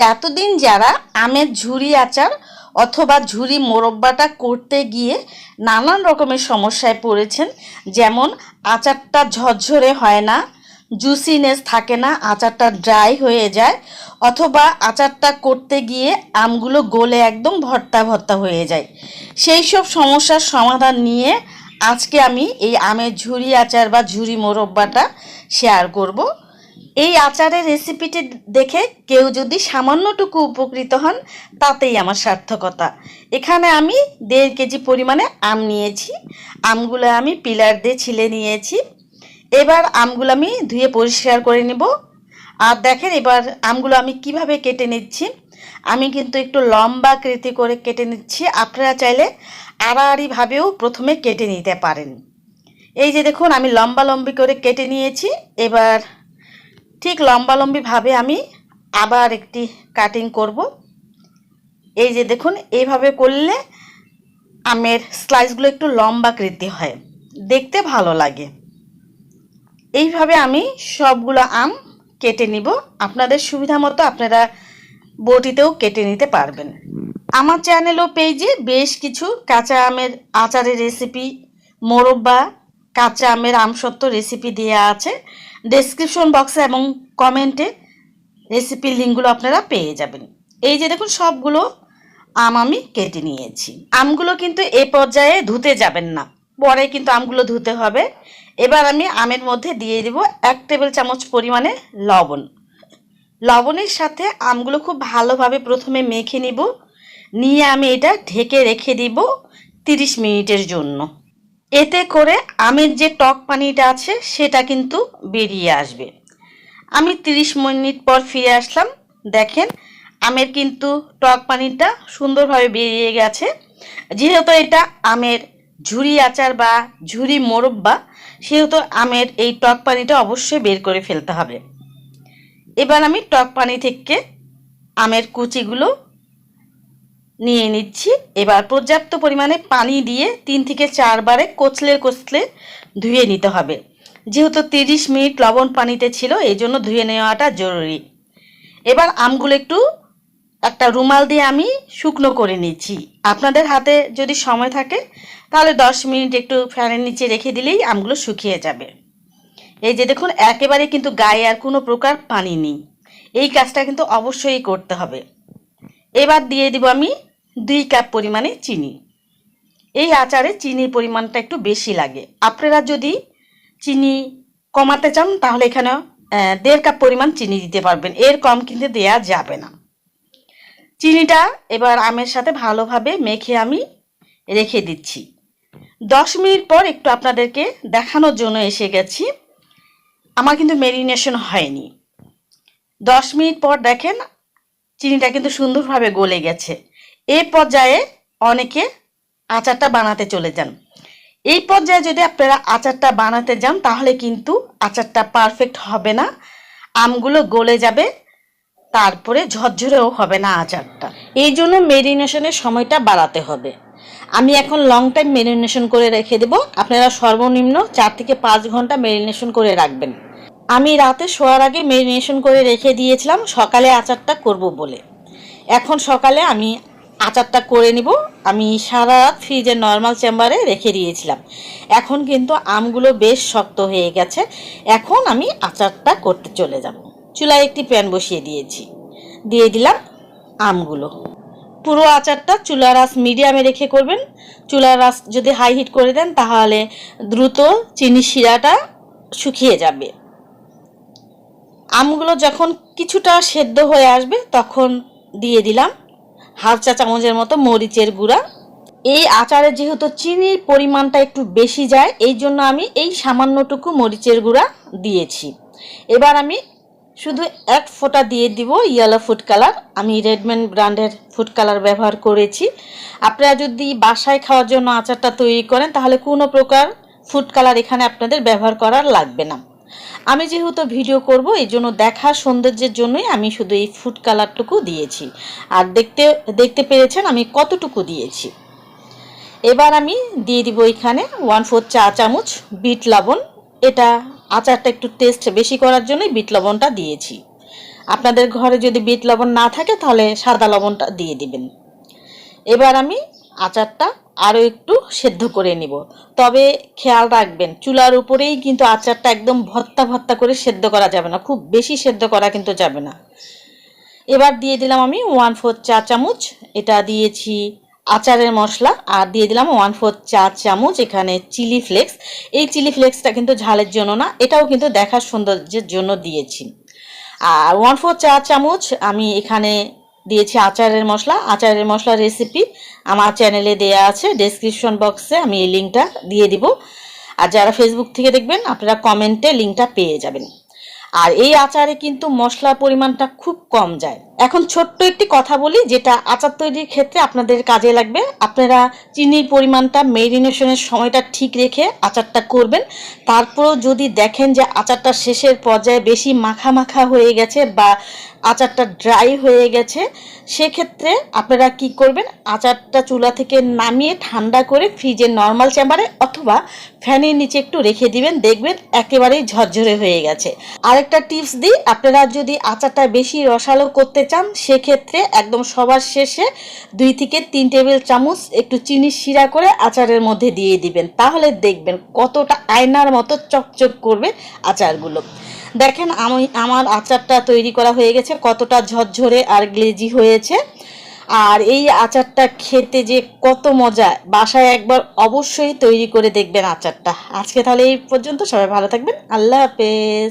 এতদিন যারা আমের ঝুরি আচার অথবা ঝুরি মোরব্বাটা করতে গিয়ে নানান রকমের সমস্যায় পড়েছেন, যেমন আচারটা ঝরঝরে হয় না জুসিনেস থাকে না, আচারটা ড্রাই হয়ে যায়, অথবা আচারটা করতে গিয়ে আমগুলো গলে একদম ভর্তা ভর্তা হয়ে যায়। সেই সব সমস্যার সমাধান নিয়ে আজকে আমি এই আমের ঝুরি আচার বা ঝুরি মোরব্বাটা শেয়ার করব। এই আচারের রেসিপিটি দেখে কেউ যদি সামান্যটুকু উপকৃত হন, তাতেই আমার সার্থকতা। এখানে আমি দেড় কেজি পরিমাণে আম নিয়েছি। আমগুলো আমি পিলার দিয়ে ছিলে নিয়েছি। এবার আমগুলো আমি ধুয়ে পরিষ্কার করে নেব। আর দেখেন এবার আমগুলো আমি কীভাবে কেটে নিচ্ছি। আমি কিন্তু একটু লম্বা কৃতি করে কেটে নিচ্ছি। আপনারা চাইলে আড়াআড়িভাবেও প্রথমে কেটে নিতে পারেন। এই যে দেখুন, আমি লম্বা লম্বি করে কেটে নিয়েছি। এবার ঠিক লম্বালম্বিভাবে আমি আবার একটি কাটিং করব। এই যে দেখুন, এইভাবে করলে আমের স্লাইসগুলো একটু লম্বা কৃতি হয়। দেখতে ভালো লাগে। এইভাবে আমি সবগুলো আম কেটে নিব। আপনাদের সুবিধা মতো আপনারা বটিতেও কেটে নিতে পারবেন। আমার চ্যানেল ও পেজে বেশ কিছু কাঁচা আমের আচারের রেসিপি মোরব্বা কাঁচা আমের আমসত্ব রেসিপি দেওয়া আছে। ডেসক্রিপশন বক্সে এবং কমেন্টে রেসিপির লিঙ্কগুলো আপনারা পেয়ে যাবেন। এই যে দেখুন, সবগুলো আম আমি কেটে নিয়েছি। আমগুলো কিন্তু এ পর্যায়ে ধুতে যাবেন না। পরে কিন্তু আমগুলো ধুতে হবে। এবার আমি আমের মধ্যে দিয়ে দেব এক টেবিল চামচ পরিমাণে লবণ। লবণের সাথে আমগুলো খুব ভালোভাবে প্রথমে মেখে নিব। নিয়ে আমি এটা ঢেকে রেখে দিব তিরিশ মিনিটের জন্য। এতে করে আমের যে টক পানিটা আছে, সেটা কিন্তু বেরিয়ে আসবে। আমি তিরিশ মিনিট পর ফিরে আসলাম। দেখেন, আমের কিন্তু টক পানিটা সুন্দরভাবে বেরিয়ে গেছে। যেহেতু এটা আমের ঝুরি আচার বা ঝুরি মোরব্বা সেহেতু আমের এই টক পানিটা অবশ্যই বের করে ফেলতে হবে। এবার আমি টক পানি থেকে আমের কুচিগুলো নিয়ে নিচ্ছি। এবার পর্যাপ্ত পরিমাণে পানি দিয়ে তিন থেকে চারবারে কচলে কচলে ধুয়ে নিতে হবে। যেহেতু তিরিশ মিনিট লবণ পানিতে ছিল, এই জন্য ধুয়ে নেওয়াটা জরুরি। এবার আমগুলো একটু একটা রুমাল দিয়ে আমি শুকনো করে নিচ্ছি। আপনাদের হাতে যদি সময় থাকে, তাহলে দশ মিনিট একটু ফ্যানের নিচে রেখে দিলেই আমগুলো শুকিয়ে যাবে। এই যে দেখুন, একেবারে কিন্তু গায়ে আর কোনো প্রকার পানি নেই। এই কাজটা কিন্তু অবশ্যই করতে হবে। এবার দিয়ে দিব আমি দুই কাপ পরিমাণে চিনি। এই আচারে চিনির পরিমাণটা একটু বেশি লাগে। আপনারা যদি চিনি কমাতে চান, তাহলে এখানে দেড় কাপ পরিমাণ চিনি দিতে পারবেন। এর কম কিন্তু দেয়া যাবে না। চিনিটা এবার আমের সাথে ভালোভাবে মেখে আমি রেখে দিচ্ছি। দশ মিনিট পর একটু আপনাদেরকে দেখানোর জন্য এসে গেছি। আমার কিন্তু মেরিনেশন হয়নি। দশ মিনিট পর দেখেন চিনিটা কিন্তু সুন্দরভাবে গলে গেছে। এই পর্যায়ে অনেকে আচারটা বানাতে চলে যান। এই পর্যায়ে যদি আপনারা আচারটা বানাতে যান, তাহলে কিন্তু আচারটা পারফেক্ট হবে না। আমগুলো গলে যাবে, তারপরে ঝরঝরেও হবে না আচারটা। এই জন্য মেরিনেশনের সময়টা বাড়াতে হবে। আমি এখন লং টাইম মেরিনেশন করে রেখে দেব। আপনারা সর্বনিম্ন চার থেকে পাঁচ ঘণ্টা মেরিনেশন করে রাখবেন। আমি রাতে শোয়ার আগে মেরিনেশন করে রেখে দিয়েছিলাম, সকালে আচারটা করব বলে। এখন সকালে আমি আচারটা করে নিব। আমি সারা রাত ফ্রিজের নর্মাল চেম্বারে রেখে দিয়েছিলাম। এখন কিন্তু আমগুলো বেশ শক্ত হয়ে গেছে। এখন আমি আচারটা করতে চলে যাব। চুলায় একটি প্যান বসিয়ে দিয়েছি। দিয়ে দিলাম আমগুলো। পুরো আচারটা চুলার আঁচ মিডিয়ামে রেখে করবেন। চুলার আঁচ যদি হাই হিট করে দেন, তাহলে দ্রুত চিনি শিরাটা শুকিয়ে যাবে। আমগুলো যখন কিছুটা সেদ্ধ হয়ে আসবে, তখন দিয়ে দিলাম হাফ চা চামচের মতো মরিচের গুঁড়া। এই আচারে যেহেতু চিনির পরিমাণটা একটু বেশি যায়, এই জন্য আমি এই সামান্যটুকু মরিচের গুঁড়া দিয়েছি। এবার আমি শুধু এক ফোঁটা দিয়ে দিব ইয়েলো ফুড কালার আমি রেডম্যান ব্র্যান্ডের ফুড কালার ব্যবহার করেছি। আপনারা যদি বাসায় খাওয়ার জন্য আচারটা তৈরি করেন, তাহলে কোনো প্রকার ফুড কালার এখানে আপনাদের ব্যবহার করার লাগবে না। আমি যেহেতু ভিডিও করব, এই জন্য দেখার সৌন্দর্যের জন্যই আমি শুধু এই ফুড কালারটুকু দিয়েছি। আর দেখতে দেখতে পেরেছেন আমি কতটুকু দিয়েছি। এবার আমি দিয়ে দিব এখানে ওয়ান ফোর চা চামচ বিট লবণ। এটা আচারটা একটু টেস্ট বেশি করার জন্যই বিট লবণটা দিয়েছি। আপনাদের ঘরে যদি বিট লবণ না থাকে, তাহলে সাদা লবণটা দিয়ে দিবেন। এবার আমি আচারটা আরও একটু সেদ্ধ করে নিব। তবে খেয়াল রাখবেন, চুলার উপরেই কিন্তু আচারটা একদম ভর্তা ভর্তা করে সেদ্ধ করা যাবে না, খুব বেশি সেদ্ধ করা কিন্তু যাবে না। এবার দিয়ে দিলাম আমি ওয়ান ফোর চা চামচ, এটা দিয়েছি আচারের মশলা, আর দিয়ে দিলাম ওয়ান ফোর চা চামচ এখানে চিলি ফ্লেক্স এই চিলি ফ্লেক্সটা কিন্তু ঝালের জন্য না, এটাও কিন্তু দেখার সৌন্দর্যের জন্য দিয়েছি। আর ওয়ান ফোর চা চামচ আমি এখানে দিয়েছি আচারের মশলা। আচারের মশলা রেসিপি আমার চ্যানেলে দেয়া আছে। ডেসক্রিপশন বক্সে আমি এই লিঙ্কটা দিয়ে দিব। আর যারা ফেসবুক থেকে দেখবেন, আপনারা কমেন্টে লিঙ্কটা পেয়ে যাবেন। আর এই আচারে কিন্তু মশলার পরিমাণটা খুব কম যায়। এখন ছোট্ট একটি কথা বলি, যেটা আচার তৈরির ক্ষেত্রে আপনাদের কাজে লাগবে। আপনারা চিনির পরিমাণটা মেরিনেশনের সময়টা ঠিক রেখে আচারটা করবেন। তারপরও যদি দেখেন যে আচারটা শেষের পর্যায়ে বেশি মাখা মাখা হয়ে গেছে বা আচারটা ড্রাই হয়ে গেছে, সেক্ষেত্রে আপনারা কি করবেন? আচারটা চুলা থেকে নামিয়ে ঠান্ডা করে ফ্রিজের নর্মাল চেম্বারে অথবা ফ্যানের নিচে একটু রেখে দিবেন। দেখবেন একেবারেই ঝরঝরে হয়ে গেছে। আরেকটা টিপস দিই, আপনারা যদি আচারটা বেশি রসালো করতে চান সেক্ষেত্রে একদম সবার শেষে দুই থেকে তিন টেবিল চামচ একটু চিনি শিরা করে আচারের মধ্যে দিয়ে দিবেন। তাহলে দেখবেন কতটা আয়নার মতো চকচক করবে আচারগুলো। দেখেন আমি, আমার আচারটা তৈরি করা হয়ে গেছে, কতটা ঝরঝরে আর গ্লেজি হয়েছে। আর এই আচারটা খেতে যে কত মজা, বাসায় একবার অবশ্যই তৈরি করে দেখবেন আচারটা। আজকে তাহলে এই পর্যন্ত, সবাই ভালো থাকবেন, আল্লাহ হাফেজ।